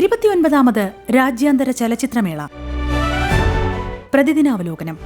ഇരുപത്തിയൊൻപതാമത് രാജ്യാന്തര ചലച്ചിത്രമേള. പ്രതിദിനാവലോകനം.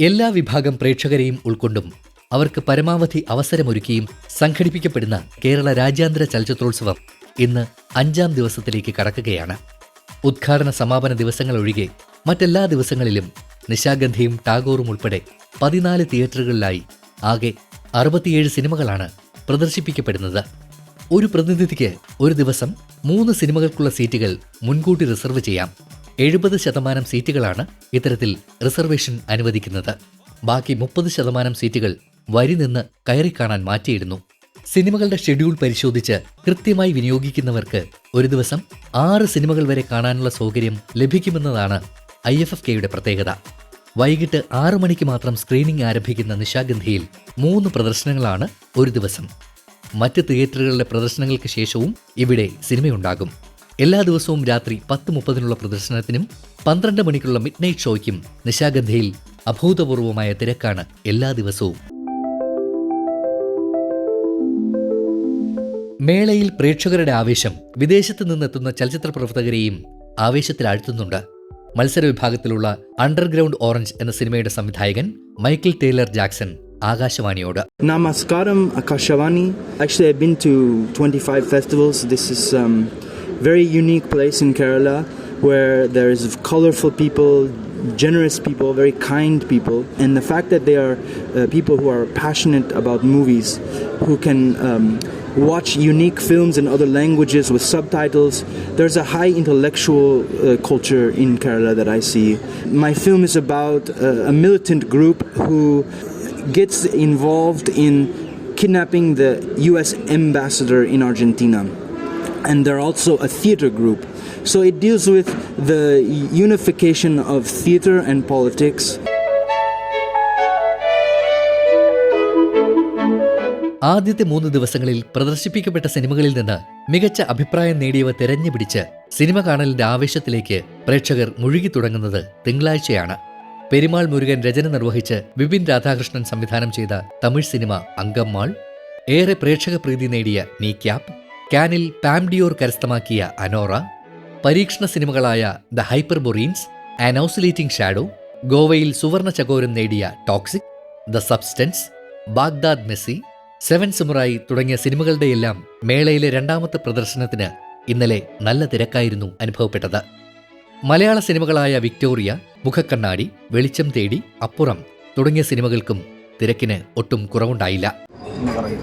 എല്ലാ വിഭാഗം പ്രേക്ഷകരെയും ഉൾക്കൊണ്ടും അവർക്ക് പരമാവധി അവസരമൊരുക്കിയും സംഘടിപ്പിക്കപ്പെടുന്ന കേരള രാജ്യാന്തര ചലച്ചിത്രോത്സവം ഇന്ന് അഞ്ചാം ദിവസത്തിലേക്ക് കടക്കുകയാണ്. ഉദ്ഘാടന സമാപന ദിവസങ്ങളൊഴികെ മറ്റെല്ലാ ദിവസങ്ങളിലും നിശാഗന്ധിയും ടാഗോറും ഉൾപ്പെടെ പതിനാല് തിയേറ്ററുകളിലായി ആകെ അറുപത്തിയേഴ് സിനിമകളാണ് പ്രദർശിപ്പിക്കപ്പെടുന്നത്. ഒരു പ്രതിനിധിക്ക് ഒരു ദിവസം മൂന്ന് സിനിമകൾക്കുള്ള സീറ്റുകൾ മുൻകൂട്ടി റിസർവ് ചെയ്യാം. എഴുപത് ശതമാനം സീറ്റുകളാണ് ഇത്തരത്തിൽ റിസർവേഷൻ അനുവദിക്കുന്നത്. ബാക്കി മുപ്പത് ശതമാനം സീറ്റുകൾ വരി നിന്ന് കയറി കാണാൻ മാറ്റിയിടുന്നു. സിനിമകളുടെ ഷെഡ്യൂൾ പരിശോധിച്ച് കൃത്യമായി വിനിയോഗിക്കുന്നവർക്ക് ഒരു ദിവസം ആറ് സിനിമകൾ വരെ കാണാനുള്ള സൗകര്യം ലഭിക്കുമെന്നതാണ് ഐ എഫ് എഫ് കെയുടെ പ്രത്യേകത. വൈകിട്ട് ആറു മണിക്ക് മാത്രം സ്ക്രീനിംഗ് ആരംഭിക്കുന്ന നിശാഗന്ധിയിൽ മൂന്ന് പ്രദർശനങ്ങളാണ് ഒരു ദിവസം. മറ്റ് തിയേറ്ററുകളിലെ പ്രദർശനങ്ങൾക്ക് ശേഷവും ഇവിടെ സിനിമയുണ്ടാകും. എല്ലാ ദിവസവും രാത്രി പത്ത് മുപ്പതിനുള്ള പ്രദർശനത്തിനും പന്ത്രണ്ട് മണിക്കുള്ള മിഡ് നൈറ്റ് ഷോയ്ക്കും നിശാഗന്ധിയിൽ അഭൂതപൂർവമായ തിരക്കാണ് എല്ലാ ദിവസവും. മേളയിൽ പ്രേക്ഷകരുടെ ആവേശം വിദേശത്ത് നിന്നെത്തുന്ന ചലച്ചിത്ര പ്രവർത്തകരെയും ആവേശത്തിലാഴ്ത്തുന്നുണ്ട്. മത്സര വിഭാഗത്തിലുള്ള അണ്ടർഗ്രൗണ്ട് ഓറഞ്ച് എന്ന സിനിമയുടെ സംവിധായകൻ മൈക്കിൾ ടേലർ ജാക്സൺ ആകാശവാണിയോട് നമസ്കാരം Akashvani actually I been to 25 festivals. This is um, very unique place in Kerala where there is colorful people, generous people, very kind people, and the fact that they are uh, people who are passionate about movies, um, watch unique films in other languages with subtitles. There's a high intellectual uh, culture in Kerala that I see. My film is about uh, a militant group who gets involved in kidnapping the US ambassador in Argentina. And they're also a theater group. So it deals with the unification of theater and politics. ആദ്യത്തെ മൂന്ന് ദിവസങ്ങളിൽ പ്രദർശിപ്പിക്കപ്പെട്ട സിനിമകളിൽ നിന്ന് മികച്ച അഭിപ്രായം നേടിയവ തെരഞ്ഞുപിടിച്ച് cinema കാണലിന്റെ ആവേശത്തിലേക്ക് പ്രേക്ഷകർ മുഴുകി തുടങ്ങുന്നത് തിങ്കളാഴ്ചയാണ്. പെരുമാൾ മുരുകൻ രചന നിർവഹിച്ച് വിപിൻ രാധാകൃഷ്ണൻ സംവിധാനം ചെയ്ത തമിഴ് സിനിമ അങ്കമ്മാൾ ഏറെ പ്രേക്ഷക പ്രീതി നേടിയ നീ ക്യാപ്. കാനിൽ പാംഡിയോർ കരസ്ഥമാക്കിയ അനോറ. പരീക്ഷണ സിനിമകളായ the Hyperboreans an oscillating shadow ഗോവയിൽ സുവർണ ചകോരം നേടിയ toxic the substance Baghdad Messi seven samurai തുടങ്ങിയ സിനിമകളുടെയെല്ലാം മേളയിലെ രണ്ടാമത്തെ പ്രദർശനത്തിന് ഇന്നലെ നല്ല തിരക്കായിരുന്നു അനുഭവപ്പെട്ടത്. മലയാള സിനിമകളായ വിക്ടോറിയ മുഖക്കണ്ണാടി വെളിച്ചം തേടി അപ്പുറം തുടങ്ങിയ സിനിമകൾക്കും തിരക്കിന് ഒട്ടും കുറവുണ്ടായില്ല.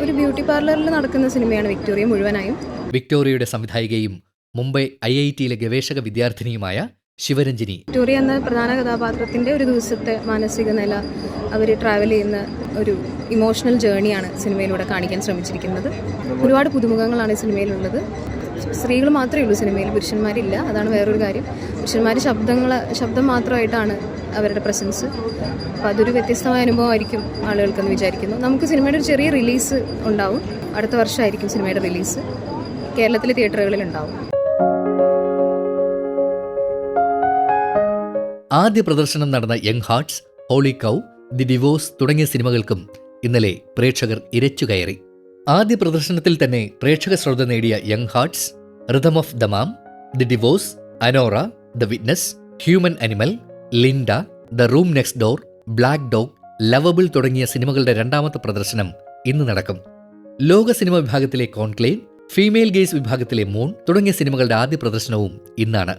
ഒരു ബ്യൂട്ടി പാർലറിൽ നടക്കുന്ന സിനിമയാണ് വിക്ടോറിയ മുഴുവനായും. വിക്ടോറിയയുടെ സംവിധായികയും മുംബൈ ഐ ഐ ടിയിലെ ഗവേഷക വിദ്യാർത്ഥിനിയുമായ ശിവരഞ്ജിനി. വിക്ടോറിയ എന്ന പ്രധാന കഥാപാത്രത്തിന്റെ ഒരു ദിവസത്തെ മാനസിക നില അവർ ട്രാവൽ ചെയ്യുന്ന ഒരു ഇമോഷണൽ ജേണിയാണ് സിനിമയിലൂടെ കാണിക്കാൻ ശ്രമിച്ചിരിക്കുന്നത്. ഒരുപാട് പുതുമുഖങ്ങളാണ് ഈ സിനിമയിലുള്ളത്. സ്ത്രീകൾ മാത്രമേ ഉള്ളൂ സിനിമയിൽ പുരുഷന്മാരില്ല. അതാണ് വേറൊരു കാര്യം. പുരുഷന്മാർ ശബ്ദങ്ങൾ ശബ്ദം മാത്രമായിട്ടാണ് അവരുടെ പ്രസൻസ് അപ്പോൾ അതൊരു വ്യത്യസ്തമായ അനുഭവമായിരിക്കും ആളുകൾക്കെന്ന് വിചാരിക്കുന്നു. നമുക്ക് സിനിമയുടെ ഒരു ചെറിയ റിലീസ് ഉണ്ടാവും. അടുത്ത വർഷമായിരിക്കും സിനിമയുടെ റിലീസ് കേരളത്തിലെ തിയേറ്ററുകളിൽ ഉണ്ടാവും. ആദ്യ പ്രദർശനം നടന്ന young hearts holy cow the divorce തുടങ്ങിയ സിനിമകൾക്കും ഇന്നലെ പ്രേക്ഷകർ ഇരച്ചുകയറി ആദ്യ പ്രദർശനത്തിൽ തന്നെ പ്രേക്ഷക ശ്രദ്ധ നേടിയ young hearts rhythm of Dammam the divorce Anora the witness human animal Linda the room next door black dog lovable തുടങ്ങിയ സിനിമകളുടെ രണ്ടാമത്തെ പ്രദർശനം ഇന്ന് നടക്കും. ലോക സിനിമ വിഭാഗത്തിലെ കോൺക്ലേവ് ഫീമെയിൽ ഗെയ്സ് വിഭാഗത്തിലെ മൂൺ തുടങ്ങിയ സിനിമകളുടെ ആദ്യ പ്രദർശനവും ഇന്നാണ്.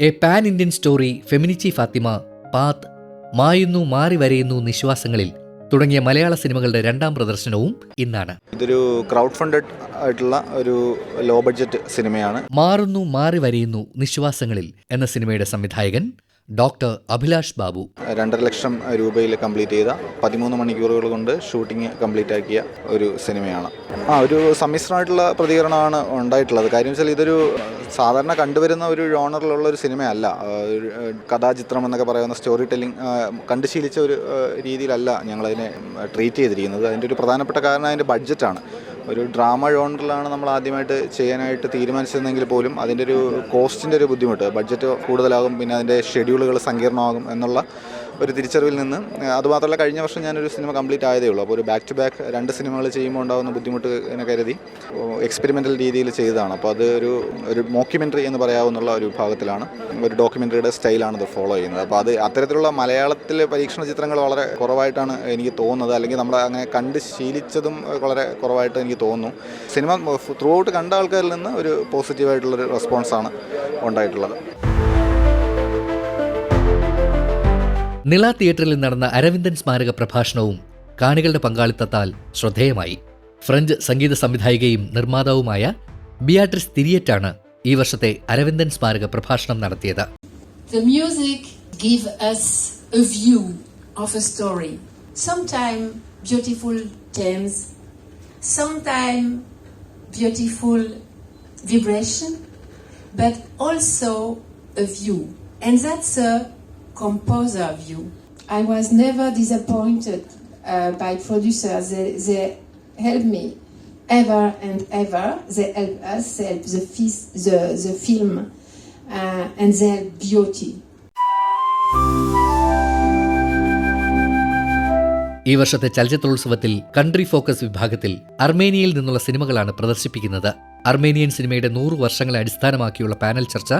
A pan Indian story Feminichi Fathima path മായുന്നു മാറി വരയുന്നു നിശ്വാസങ്ങളിൽ തുടങ്ങിയ മലയാള സിനിമകളുടെ രണ്ടാം പ്രദർശനവും ഇന്നാണ്. ഇതൊരു ക്രൗഡ് ഫണ്ടഡ് ആയിട്ടുള്ള ഒരു ലോ ബഡ്ജറ്റ് സിനിമയാണ്. മാറുന്നു മാറി വരയുന്നു നിശ്വാസങ്ങളിൽ എന്ന സിനിമയുടെ സംവിധായകൻ ഡോക്ടർ അഭിലാഷ് ബാബു. രണ്ടര ലക്ഷം രൂപയിൽ കംപ്ലീറ്റ് ചെയ്ത പതിമൂന്ന് മണിക്കൂറുകൾ കൊണ്ട് ഷൂട്ടിംഗ് കംപ്ലീറ്റ് ആക്കിയ ഒരു സിനിമയാണ്. ആ ഒരു സമ്മിശ്രമായിട്ടുള്ള പ്രതികരണമാണ് ഉണ്ടായിട്ടുള്ളത്. കാര്യം വെച്ചാൽ ഇതൊരു സാധാരണ കണ്ടുവരുന്ന ഒരു ജോണറിലുള്ള ഒരു സിനിമയല്ല. കഥാചിത്രം എന്നൊക്കെ പറയുന്ന സ്റ്റോറി ടെല്ലിംഗ് കണ്ടു ശീലിച്ച ഒരു രീതിയിലല്ല ഞങ്ങളതിനെ ട്രീറ്റ് ചെയ്തിരിക്കുന്നത്. അതിന്റെ ഒരു പ്രധാനപ്പെട്ട കാരണം അതിന്റെ ബഡ്ജറ്റാണ് ഒരു ഡ്രാമ ജോണറിലാണ് നമ്മൾ ആദ്യമായിട്ട് ചെയ്യാനായിട്ട് തീരുമാനിച്ചതെങ്കിൽ പോലും അതിന്റെ ഒരു കോസ്റ്റിന്റെ ഒരു ബുദ്ധിമുട്ട്. ബഡ്ജറ്റ് കൂടുതലാകും പിന്നെ അതിന്റെ ഷെഡ്യൂളുകൾ സങ്കീർണമാകും എന്നുള്ള ഒരു തിരിച്ചറിവിൽ നിന്ന്. അതുമാത്രമല്ല കഴിഞ്ഞ വർഷം ഞാനൊരു സിനിമ കംപ്ലീറ്റ് ആയതേ ഉള്ളൂ. അപ്പോൾ ഒരു ബാക്ക് ടു ബാക്ക് രണ്ട് സിനിമകൾ ചെയ്യുമ്പോൾ ഉണ്ടാകുന്ന ബുദ്ധിമുട്ട് എന്ന് കരുതി. എക്സ്പെരിമെന്റൽ രീതിയിൽ ചെയ്തതാണ്. അപ്പോൾ അത് ഒരു ഒരു മോക്യുമെന്ററി എന്ന് പറയാവുന്ന ഒരു വിഭാഗത്തിലാണ് ഒരു ഡോക്യുമെന്ററിയുടെ സ്റ്റൈലാണ് ഇത് ഫോളോ ചെയ്യുന്നത്. അപ്പോൾ അത് അത്തരത്തിലുള്ള മലയാളത്തിലെ പരീക്ഷണ ചിത്രങ്ങൾ വളരെ കുറവായിട്ടാണ് എനിക്ക് തോന്നുന്നത്. അല്ലെങ്കിൽ നമ്മൾ അങ്ങനെ കണ്ട് ശീലിച്ചതും വളരെ കുറവായിട്ട് എനിക്ക് തോന്നുന്നു. സിനിമ ത്രൂ ഔട്ട് കണ്ട ആൾക്കാരിൽ നിന്ന് ഒരു പോസിറ്റീവായിട്ടുള്ളൊരു റെസ്പോൺസാണ് ഉണ്ടായിട്ടുള്ളത്. നിള തിയേറ്ററിൽ നടന്ന അരവിന്ദൻ സ്മാരക പ്രഭാഷണവും കാണികളുടെ പങ്കാളിത്തത്താൽ ശ്രദ്ധേയമായി. ഫ്രഞ്ച് സംഗീത സംവിധായികയും നിർമ്മാതാവുമായ ബിയാട്രിസ് തിരിയറ്റാണ് ഈ വർഷത്തെ അരവിന്ദൻ സ്മാരക പ്രഭാഷണം നടത്തിയത്. The music give beautiful vibration, but also a view. And that's a composer view. I was never disappointed uh, by producers. They, they help me ever and ever. They help us, they help the, fis- the, the film, uh, and they help beauty. ഈ വർഷത്തെ ചലച്ചിത്രോത്സവത്തിൽ country focus വിഭാഗത്തിൽ അർമേനിയയിൽ നിന്നുള്ള സിനിമകളാണ് പ്രദർശിപ്പിക്കുന്നത് Armenian സിനിമയുടെ നൂറ് വർഷങ്ങളെ അടിസ്ഥാനമാക്കിയുള്ള panel ചർച്ച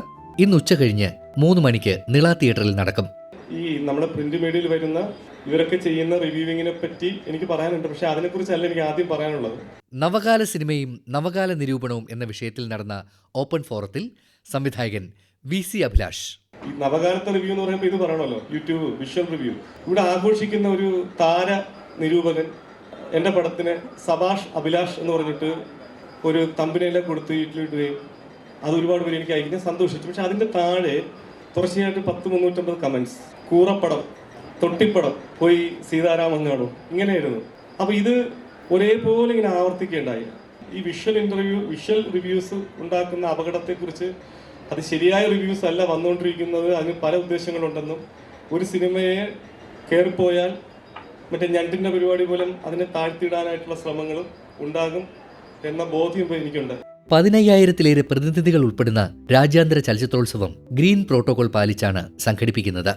ഇന്ന് ഉച്ച കഴിഞ്ഞ് മൂന്ന് മണിക്ക് നിള തിയേറ്ററിൽ നടക്കും. ഈ നമ്മുടെ പ്രിന്റ് മീഡിയയിൽ വരുന്ന ഇവരൊക്കെ ചെയ്യുന്ന റിവ്യൂവിങ്ങിനെ പറ്റി എനിക്ക് പറയാനുണ്ട്. പക്ഷെ അതിനെക്കുറിച്ചല്ല എനിക്ക് ആദ്യം പറയാനുള്ളത്. നവകാല സിനിമയും നവകാല നിരൂപണവും എന്ന വിഷയത്തിൽ നടന്ന ഓപ്പൺ ഫോറത്തിൽ സംവിധായകൻ വി സി അഭിലാഷ്. ഈ നവകാലത്തെ റിവ്യൂ എന്ന് പറയുമ്പോൾ ഇത് പറയണമല്ലോ. യൂട്യൂബ് വിഷ്വൽ റിവ്യൂ ഇവിടെ ആഘോഷിക്കുന്ന ഒരു താര നിരൂപകൻ എന്റെ പടത്തിന് സബാഷ് അഭിലാഷ് എന്ന് പറഞ്ഞിട്ട് ഒരു തമ്പനയിലെ കൊടുത്ത് വീട്ടിലിടുകയും അത് ഒരുപാട് പേര് എനിക്ക് അയക്കുന്നത് സന്തോഷിച്ചു. പക്ഷെ അതിന്റെ താഴെ തുടർച്ചയായിട്ട് പത്ത് മുന്നൂറ്റമ്പത് കമന്റ്സ് കൂറപ്പടം തൊട്ടിപ്പടം പോയി സീതാരാമൻ കാണും. ഇങ്ങനെയായിരുന്നു. അപ്പൊ ഇത് ഒരേപോലെ ഇങ്ങനെ ആവർത്തിക്കേണ്ടായി ഈ വിഷ്വൽ ഇന്റർവ്യൂ വിഷ്വൽ റിവ്യൂസ് ഉണ്ടാക്കുന്ന അപകടത്തെക്കുറിച്ച് അത് ശരിയായ റിവ്യൂസ് അല്ല വന്നുകൊണ്ടിരിക്കുന്നത്. അതിന് പല ഉദ്ദേശങ്ങളുണ്ടെന്നും ഒരു സിനിമയെ കയറിപ്പോയാൽ മറ്റേ ഞണ്ടിന്റെ പരിപാടി പോലും അതിനെ താഴ്ത്തിയിടാനായിട്ടുള്ള ശ്രമങ്ങളും ഉണ്ടാകും എന്ന ബോധ്യം എനിക്കുണ്ട്. പതിനയ്യായിരത്തിലേറെ പ്രതിനിധികൾ ഉൾപ്പെടുന്ന രാജ്യാന്തര ചലച്ചിത്രോത്സവം ഗ്രീൻ പ്രോട്ടോകോൾ പാലിച്ചാണ് സംഘടിപ്പിക്കുന്നത്.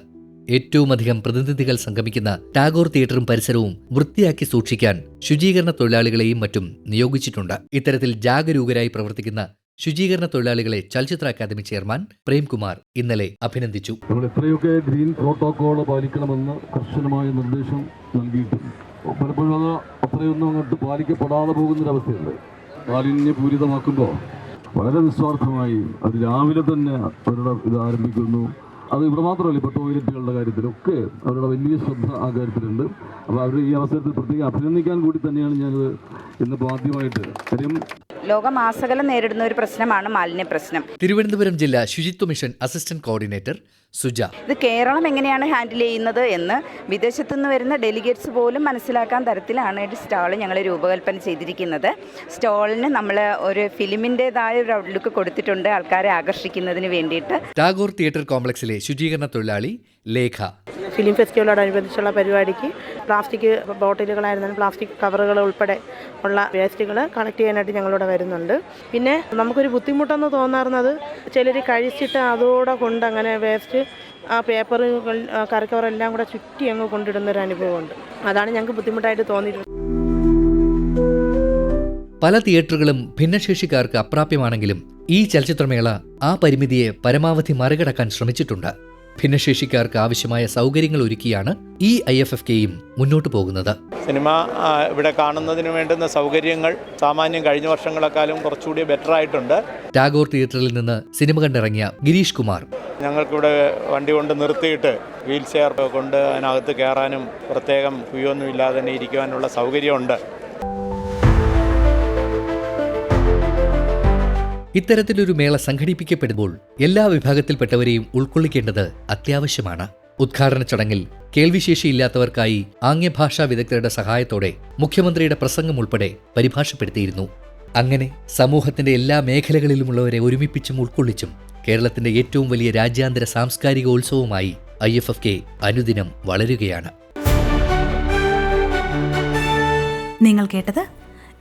ഏറ്റവുമധികം പ്രതിനിധികൾ സംഗമിക്കുന്ന ടാഗോർ തിയേറ്ററും പരിസരവും വൃത്തിയാക്കി സൂക്ഷിക്കാൻ ശുചീകരണ തൊഴിലാളികളെയും മറ്റും നിയോഗിച്ചിട്ടുണ്ട്. ഇത്തരത്തിൽ ജാഗരൂകരായി പ്രവർത്തിക്കുന്ന ശുചീകരണ തൊഴിലാളികളെ ചലച്ചിത്ര അക്കാദമി ചെയർമാൻ പ്രേംകുമാർ ഇന്നലെ അഭിനന്ദിച്ചു. എത്രയൊക്കെ ഗ്രീൻ പ്രോട്ടോക്കോൾ പാലിക്കണമെന്ന് കർശനമായ നിർദ്ദേശം നൽകിയിട്ടുണ്ട്. പലപ്പോഴും അത് അത്രയൊന്നും അങ്ങോട്ട് പാലിക്കപ്പെടാതെ പോകുന്നൊരവസ്ഥയുണ്ട്. മാലിന്യപൂരിതമാക്കുമ്പോൾ വളരെ നിസ്വാർത്ഥമായി അത് രാവിലെ തന്നെ അവരുടെ ഇത് ആരംഭിക്കുന്നു. അത് ഇവിടെ മാത്രമല്ല ഇപ്പോൾ ടോയ്ലറ്റുകളുടെ കാര്യത്തിലൊക്കെ അവരുടെ വലിയ ശ്രദ്ധ ആ കാര്യത്തിലുണ്ട്. അപ്പോൾ അവർ ഈ അവസരത്തിൽ പ്രത്യേകം അഭിനന്ദിക്കാൻ കൂടി തന്നെയാണ് ഞാനത് ഇന്നിപ്പോൾ ആദ്യമായിട്ട്. കാര്യം ലോകമാസകലം നേരിടുന്ന ഒരു പ്രശ്നമാണ് മാലിന്യ പ്രശ്നം. തിരുവനന്തപുരം ജില്ലാ ശുചിത്വ മിഷൻ അസിസ്റ്റന്റ് കോർഡിനേറ്റർ സുജ. ഇത് കേരളം എങ്ങനെയാണ് ഹാൻഡിൽ ചെയ്യുന്നത് എന്ന് വിദേശത്തു നിന്ന് വരുന്ന ഡെലിഗേറ്റ്സ് പോലും മനസ്സിലാക്കാൻ തരത്തിലാണ് ഒരു സ്റ്റാൾ ഞങ്ങൾ രൂപകൽപ്പന ചെയ്തിരിക്കുന്നത്. സ്റ്റാളിന് നമ്മൾ ഒരു ഫിലിമിന്റെതായ ഒരു ഔട്ട്ലുക്ക് കൊടുത്തിട്ടുണ്ട് ആൾക്കാരെ ആകർഷിക്കുന്നതിന് വേണ്ടിയിട്ട്. ടാഗോർ തിയേറ്റർ കോംപ്ലക്സിലെ ശുചീകരണ തൊഴിലാളി ലേഖ. ഫിലിം ഫെസ്റ്റിവലോടനുബന്ധിച്ചുള്ള പരിപാടിക്ക് പ്ലാസ്റ്റിക് ബോട്ടിലുകളായിരുന്നാലും പ്ലാസ്റ്റിക് കവറുകൾ ഉൾപ്പെടെ ഉള്ള വേസ്റ്റുകൾ കളക്ട് ചെയ്യാനായിട്ട് ഞങ്ങളിവിടെ വരുന്നുണ്ട്. പിന്നെ നമുക്കൊരു ബുദ്ധിമുട്ടെന്ന് തോന്നാറുന്നത് ചിലർ കഴിച്ചിട്ട് അതോടെ കൊണ്ട് അങ്ങനെ വേസ്റ്റ് ആ പേപ്പറുകൾ കറിക്കവറെല്ലാം കൂടെ ചുറ്റി അങ്ങ് കൊണ്ടിടുന്നൊരു അനുഭവമുണ്ട്. അതാണ് ഞങ്ങൾക്ക് ബുദ്ധിമുട്ടായിട്ട് തോന്നിയിട്ടുള്ളത്. പല തിയേറ്ററുകളും ഭിന്നശേഷിക്കാർക്ക് അപ്രാപ്യമാണെങ്കിലും ഈ ചലച്ചിത്രമേള ആ പരിമിതിയെ പരമാവധി മറികടക്കാൻ ശ്രമിച്ചിട്ടുണ്ട്. ഭിന്നശേഷിക്കാർക്ക് ആവശ്യമായ സൗകര്യങ്ങൾ ഒരുക്കിയാണ് ഈ ഐ എഫ് എഫ് കെയും മുന്നോട്ടു പോകുന്നത്. സിനിമ ഇവിടെ കാണുന്നതിന് വേണ്ടുന്ന സൗകര്യങ്ങൾ സാമാന്യം കഴിഞ്ഞ വർഷങ്ങളെക്കാളും കുറച്ചുകൂടി ബെറ്റർ ആയിട്ടുണ്ട് ടാഗോർ തിയേറ്ററിൽ നിന്ന് സിനിമ കണ്ടിറങ്ങിയ ഗിരീഷ് കുമാർ. ഞങ്ങൾക്കിവിടെ വണ്ടി കൊണ്ട് നിർത്തിയിട്ട് വീൽ ചെയർ കൊണ്ട് അതിനകത്ത് കയറാനും പ്രത്യേകം ക്യൂയൊന്നും ഇല്ലാതെ തന്നെ ഇരിക്കുവാനുള്ള സൗകര്യമുണ്ട്. ഇത്തരത്തിലൊരു മേള സംഘടിപ്പിക്കപ്പെടുമ്പോൾ എല്ലാ വിഭാഗത്തിൽപ്പെട്ടവരെയും ഉൾക്കൊള്ളിക്കേണ്ടത് അത്യാവശ്യമാണ്. ഉദ്ഘാടന ചടങ്ങിൽ കേൾവിശേഷിയില്ലാത്തവർക്കായി ആംഗ്യഭാഷാ വിദഗ്ധരുടെ സഹായത്തോടെ മുഖ്യമന്ത്രിയുടെ പ്രസംഗം ഉൾപ്പെടെ പരിഭാഷപ്പെടുത്തിയിരുന്നു. അങ്ങനെ സമൂഹത്തിന്റെ എല്ലാ മേഖലകളിലുമുള്ളവരെ ഒരുമിപ്പിച്ചും ഉൾക്കൊള്ളിച്ചും കേരളത്തിന്റെ ഏറ്റവും വലിയ രാജ്യാന്തര സാംസ്കാരിക ഉത്സവമായി ഐ എഫ് എഫ് കെ അനുദിനം വളരുകയാണ്. നിങ്ങൾ കേട്ടത്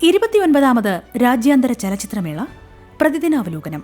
ഇരുപത്തിയൊൻപതാമത് രാജ്യാന്തര ചലച്ചിത്രമേള. പ്രതിദിനാവലോകനം